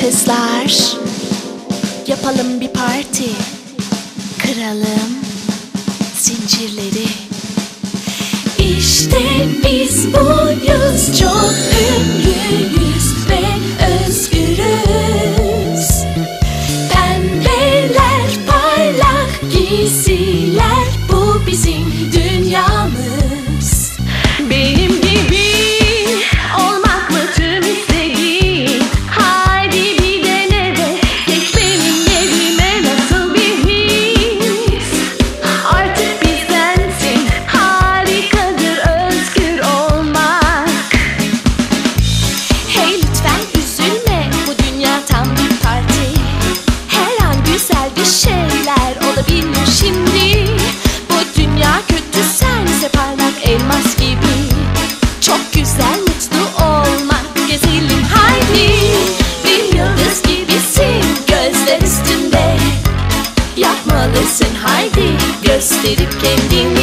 Kızlar Yapalım bir parti. Kıralım Zincirleri. İşte biz buyuz Çok ünlüyüz Ve özgürüz. Pembeler parlak giysiler şeyler olabilir şimdi. Bu dünya kötü sense parlak elmas gibi. Çok güzel mutlu olmak gezelim haydi. Bir yıldız gibisin gözler üstünde. Yapmalısın haydi gösterip kendini